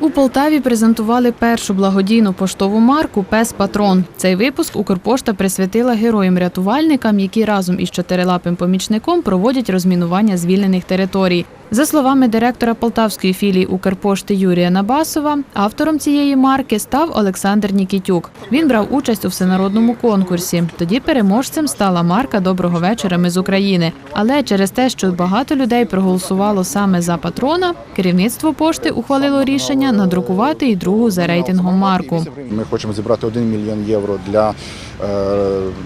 У Полтаві презентували першу благодійну поштову марку Пес Патрон. Цей випуск Укрпошта присвятила героям-рятувальникам, які разом із чотирилапим помічником проводять розмінування звільнених територій. За словами директора полтавської філії Укрпошти Юрія Набасова, автором цієї марки став Олександр Нікітюк. Він брав участь у всенародному конкурсі. Тоді переможцем стала марка Доброго вечора. Ми з України. Але через те, що багато людей проголосувало саме за патрона, керівництво пошти ухвалило рішення надрукувати і другу за рейтингом марку. Ми хочемо зібрати 1 мільйон євро для е,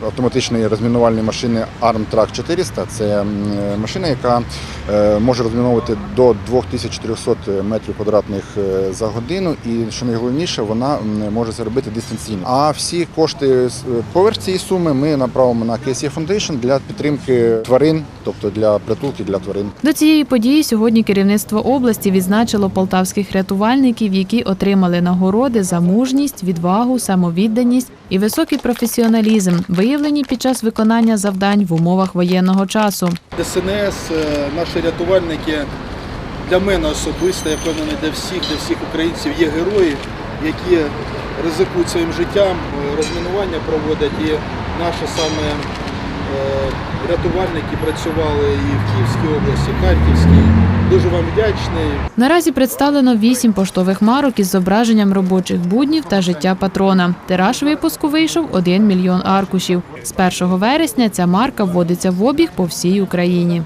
автоматичної розмінувальної машини ArmTrack 400. Це машина, яка е, може розміновувати до 2400 метрів квадратних е, за годину. І що найголовніше, вона може це робити дистанційно. А всі кошти поверх цієї суми ми направимо на KSE Foundation для підтримки тварин, тобто для притулки для тварин. До цієї події сьогодні керівництво області відзначило полтавських рятувальників, які отримали нагороди за мужність, відвагу, самовідданість і високий професіоналізм, виявлені під час виконання завдань в умовах воєнного часу. ДСНС, е, наші рятувальники для мене особисто, я впевнений, для всіх, для всіх українців є герої, які ризикують своїм життям, розмінування проводять. І наша саме рятувальники працювали і в Київській області, Харківській. Дуже вам вдячний. Наразі представлено вісім поштових марок із зображенням робочих буднів та життя патрона. Тираж випуску вийшов 1 мільйон аркушів. З 1 вересня ця марка вводиться в обіг по всій Україні.